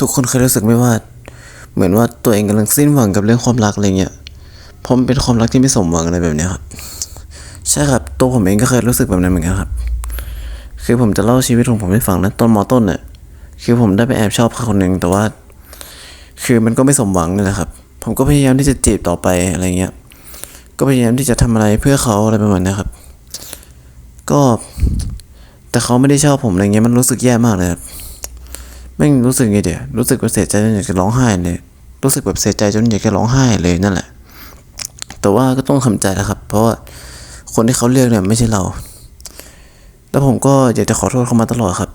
ทุกคนเคยรู้สึกไหมว่า เหมือนว่าตัวเองกำลังสิ้นหวังกับเรื่องความรักอะไรเงี้ยเพราะมันเป็นความรักที่ไม่สมหวังอะไรแบบนี้ครับใช่ครับตัวผมเองก็เคยรู้สึกแบบนั้นเหมือนกันครับ คือผมจะเล่าชีวิตของผมให้ฟังนะตอนมอต้นเนี่ยคือผมได้ไปแอบชอบใครคนหนึ่งแต่ว่า คือมันก็ไม่สมหวังเลยนะครับ ผมก็พยายามที่จะจีบต่อไปอะไรเงี้ยก็พยายามที่จะทำอะไรเพื่อเขาอะไรประมาณนี้ครับ ก็ แต่เขาไม่ได้ชอบผมอะไรเงี้ยมันรู้สึกแย่มากเลยครับ ม่งรู้สึกไงเดี๋ยวรู้สึกว่าเสียใจจนอยากจะร้องไห้เลย รู้สึกแบบเสียใจจนอยากจะร้องไห้เลยนั่นแหละ แต่ว่าก็ต้องทำใจนะครับ เพราะว่าคนที่เขาเลือกเนี่ยไม่ใช่เรา แล้วผมก็อยากจะขอโทษเขามาตลอดครับ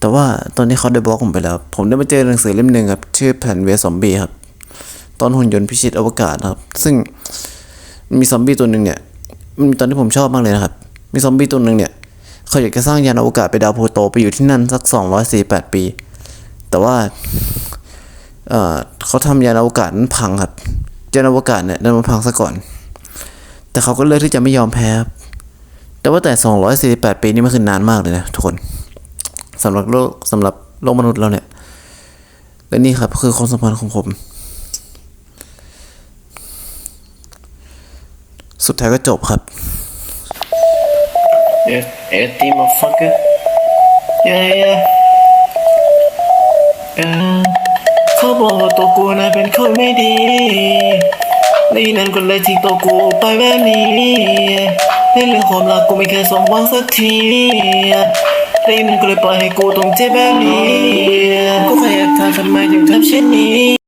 แต่ว่าตอนนี้เขาได้บล็อกผมไปแล้ว ผมได้มาเจอหนังสือเล่มหนึ่งครับ ชื่อแผ่นเวซอมบี้ครับ ตอนหุ่นยนต์พิชิตอวกาศครับ ซึ่งมีซอมบี้ตัวหนึ่งเนี่ยมันตอนที่ผมชอบมากเลยนะครับ มีซอมบี้ตัวหนึ่งเนี่ย เขาอยากจะสร้างยานอวกาศไปดาวพลูโตไปอยู่ที่นั่นสัก 248 ปี แต่ว่าเเขาทำยานอวกาศนั้นพังครับยานอวกาศเนี่ยดันมาพังซะก่อน แต่เขาก็เลือกที่จะไม่ยอมแพ้แต่ว่าแต่ 248 ปีนี่มันคือนานมากเลยนะทุกคนสำหรับโลกสำหรับโลกมนุษย์เราเนี่ยและนี่ครับคือความสัมพันธ์ของผม สุดท้ายก็จบครับ Yeah, everything motherfucker. Yeah, yeah. Yeah. เขาบอกว่าตัวกูน่ะเป็นคนไม่ดีนี่นั่นก็เลยทิ้งตัวกูไปแบบนี้ในเรื่องความรักกูไม่เคยสมหวังสักทีนี่นั่นก็เลยปล่อยให้กูต้องเจ็บแบบนี้กูแค่อยากถามทำไมถึงทำเช่นนี้